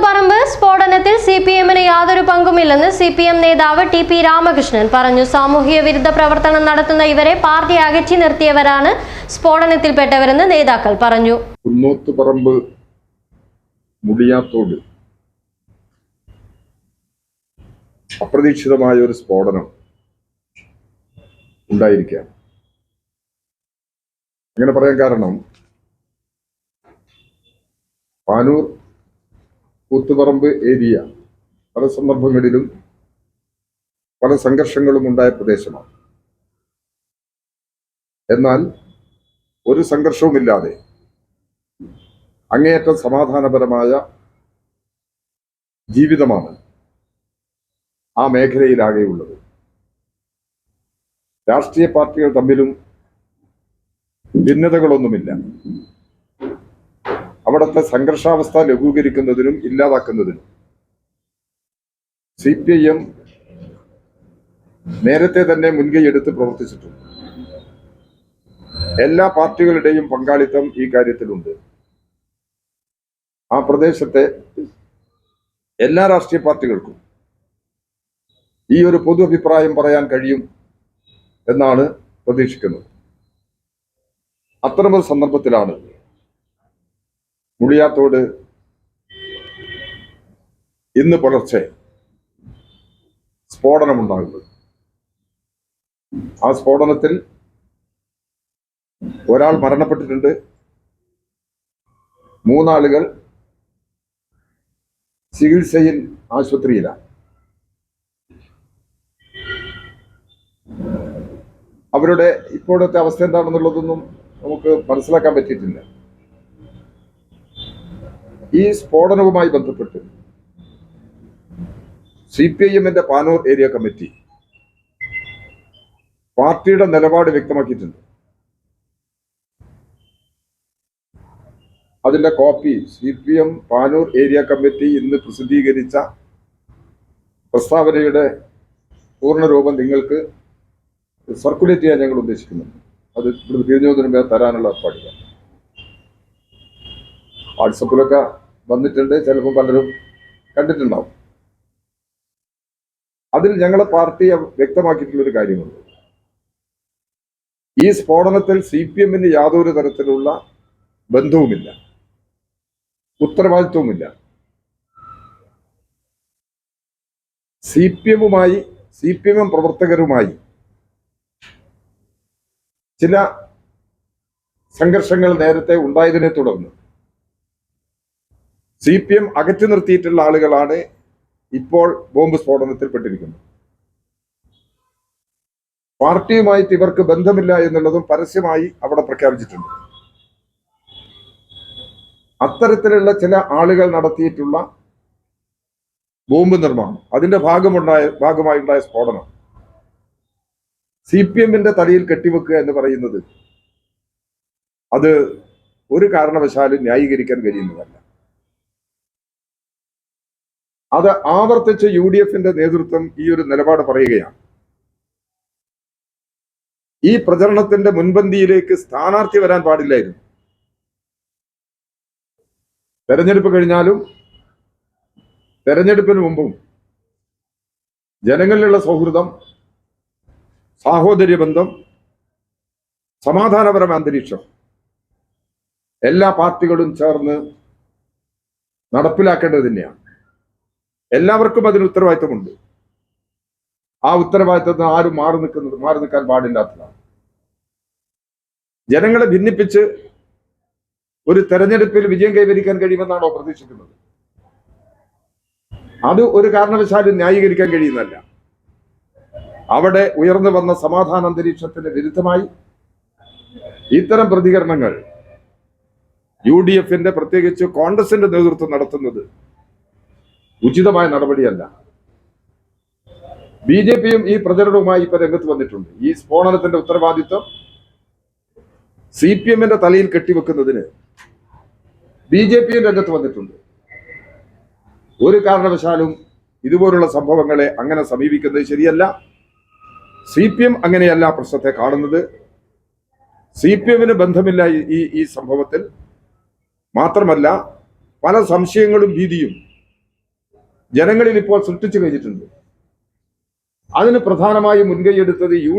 കൂത്തുപറമ്പ് സ്ഫോടനത്തിൽ C P എമ്മിന് യാതൊരു പങ്കുമില്ലെന്ന് സി പി എം നേതാവ് ടി പി രാമകൃഷ്ണൻ പറഞ്ഞു. സാമൂഹിക വിരുദ്ധ പ്രവർത്തനം നടത്തുന്ന ഇവരെ പാർട്ടി അകറ്റി നിർത്തിയവരാണ് സ്ഫോടനത്തിൽപ്പെട്ടവരെന്ന് നേതാക്കൾ പറഞ്ഞു. കുന്നോത്തുപറമ്പ് മുടിയാത്തോട് അപ്രതീക്ഷിതമായ ഒരു സ്ഫോടനം ഉണ്ടായിരിക്കാം അങ്ങനെ പറയാൻ കാരണം പാനൂർ കൂത്തുപറമ്പ് ഏരിയ പല സന്ദർഭങ്ങളിലും പല സംഘർഷങ്ങളും ഉണ്ടായ പ്രദേശമാണ്. എന്നാൽ ഒരു സംഘർഷവുമില്ലാതെ അങ്ങേയറ്റം സമാധാനപരമായ ജീവിതമാണ് ആ മേഖലയിലാകെയുള്ളത്. രാഷ്ട്രീയ പാർട്ടികൾ തമ്മിലും ഭിന്നതകളൊന്നുമില്ല. അവിടുത്തെ സംഘർഷാവസ്ഥ ലഘൂകരിക്കുന്നതിനും ഇല്ലാതാക്കുന്നതിനും. സി പി ഐ എം നേരത്തെ തന്നെ മുൻകൈ എടുത്ത് പ്രവർത്തിച്ചിട്ടുണ്ട്. എല്ലാ പാർട്ടികളുടെയും പങ്കാളിത്തം ഈ കാര്യത്തിലുണ്ട്. ആ പ്രദേശത്തെ എല്ലാ രാഷ്ട്രീയ പാർട്ടികൾക്കും ഈ ഒരു പൊതു അഭിപ്രായം പറയാൻ കഴിയും എന്നാണ് പ്രതീക്ഷിക്കുന്നത്. അത്തരമൊരു സന്ദർഭത്തിലാണ് മുളിയാത്തോട് ഇന്ന് പുലർച്ചെ സ്ഫോടനമുണ്ടാകുന്നത്. ആ സ്ഫോടനത്തിൽ ഒരാൾ മരണപ്പെട്ടിട്ടുണ്ട്. മൂന്നാളുകൾ ചികിത്സയിൽ ആശുപത്രിയിലാണ്. അവരുടെ ഇപ്പോഴത്തെ അവസ്ഥ എന്താണെന്നുള്ളതൊന്നും നമുക്ക് മനസ്സിലാക്കാൻ പറ്റിയിട്ടില്ല. ഈ സ്ഫോടനവുമായി ബന്ധപ്പെട്ട് സി പി ഐ എമ്മിന്റെ പാനൂർ ഏരിയ കമ്മിറ്റി പാർട്ടിയുടെ നിലപാട് വ്യക്തമാക്കിയിട്ടുണ്ട്. അതിന്റെ copy C P M Panoor area committee ഇന്ന് പ്രസിദ്ധീകരിച്ച പ്രസ്താവനയുടെ പൂർണരൂപം നിങ്ങൾക്ക് സർക്കുലേറ്റ് ചെയ്യാൻ ഞങ്ങൾ ഉദ്ദേശിക്കുന്നുണ്ട്. അത് ഇവിടെ പിരിഞ്ഞതിന് മുമ്പേ തരാനുള്ള ഏർപ്പാടില്ല വാട്സപ്പിലൊക്കെ വന്നിട്ടുണ്ട്. ചിലപ്പോൾ പലരും കണ്ടിട്ടുണ്ടാവും. അതിൽ ഞങ്ങളെ പാർട്ടി വ്യക്തമാക്കിയിട്ടുള്ള ഒരു കാര്യമുണ്ട്. ഈ സ്ഫോടനത്തിൽ സി പി എമ്മിന് യാതൊരു തരത്തിലുള്ള ബന്ധവുമില്ല. ഉത്തരവാദിത്വവുമില്ല. സി പി എമ്മുമായി സി പി എം പ്രവർത്തകരുമായി ചില സംഘർഷങ്ങൾ നേരത്തെ ഉണ്ടായതിനെ തുടർന്ന് സി പി എം അകറ്റി നിർത്തിയിട്ടുള്ള ആളുകളാണ് ഇപ്പോൾ ബോംബ് സ്ഫോടനത്തിൽപ്പെട്ടിരിക്കുന്നത്. പാർട്ടിയുമായിട്ട് ഇവർക്ക് ബന്ധമില്ല എന്നുള്ളതും പരസ്യമായി അവിടെ പ്രഖ്യാപിച്ചിട്ടുണ്ട്. അത്തരത്തിലുള്ള ചില ആളുകൾ നടത്തിയിട്ടുള്ള ബോംബ് നിർമ്മാണം അതിന്റെ ഭാഗമുണ്ടായ ഭാഗമായുണ്ടായ സ്ഫോടനം സി പി എമ്മിന്റെ തലയിൽ കെട്ടിവെക്കുക എന്ന് പറയുന്നത് അത് ഒരു കാരണവശാലും ന്യായീകരിക്കാൻ കഴിയുന്നതല്ല. അത് ആവർത്തിച്ച് യു ഡി എഫിന്റെ നേതൃത്വം ഈ ഒരു നിലപാട് പറയുകയാണ്. ഈ പ്രചരണത്തിന്റെ മുൻപന്തിയിലേക്ക് സ്ഥാനാർത്ഥി വരാൻ പാടില്ലായിരുന്നു. തെരഞ്ഞെടുപ്പ് കഴിഞ്ഞാലും തെരഞ്ഞെടുപ്പിന് മുമ്പും ജനങ്ങളിലുള്ള സൗഹൃദം സാഹോദര്യ ബന്ധം സമാധാനപരമായ അന്തരീക്ഷം എല്ലാ പാർട്ടികളും ചേർന്ന് നടപ്പിലാക്കേണ്ടത് തന്നെയാണ്. എല്ലാവർക്കും അതിന് ഉത്തരവാദിത്തമുണ്ട് ആ ഉത്തരവാദിത്തത്തിന് ആരും മാറി നിൽക്കുന്നത് മാറി നിൽക്കാൻ പാടില്ലാത്തതാണ്. ജനങ്ങളെ ഭിന്നിപ്പിച്ച് ഒരു തെരഞ്ഞെടുപ്പിൽ വിജയം കൈവരിക്കാൻ കഴിയുമെന്നാണോ പ്രതീക്ഷിക്കുന്നത്? അത് ഒരു കാരണവശാലും ന്യായീകരിക്കാൻ കഴിയുന്നല്ല അവിടെ ഉയർന്നു വന്ന സമാധാന അന്തരീക്ഷത്തിന് വിരുദ്ധമായി ഇത്തരം പ്രതികരണങ്ങൾ യു ഡി എഫിന്റെ പ്രത്യേകിച്ച് കോൺഗ്രസിന്റെ നേതൃത്വം നടത്തുന്നത് ഉചിതമായ നടപടിയല്ല. ബി ജെ പിയും ഈ പ്രചരണവുമായി ഇപ്പൊ രംഗത്ത് വന്നിട്ടുണ്ട്. ഈ സ്ഫോടനത്തിന്റെ ഉത്തരവാദിത്വം സി പി എമ്മിന്റെ തലയിൽ കെട്ടിവെക്കുന്നതിന് ബി ജെ പിയും രംഗത്ത് വന്നിട്ടുണ്ട്. ഒരു കാരണവശാലും ഇതുപോലുള്ള സംഭവങ്ങളെ അങ്ങനെ സമീപിക്കുന്നത് ശരിയല്ല. സി പി എം അങ്ങനെയല്ല പ്രശ്നത്തെ കാണുന്നത്. സി പി എമ്മിന് ബന്ധമില്ല ഈ ഈ സംഭവത്തിൽ. മാത്രമല്ല പല സംശയങ്ങളും ഭീതിയും ജനങ്ങളിൽ ഇപ്പോൾ സൃഷ്ടിച്ചു കഴിഞ്ഞിട്ടുണ്ട്. അതിന് പ്രധാനമായും മുൻകൈയെടുത്തത് യു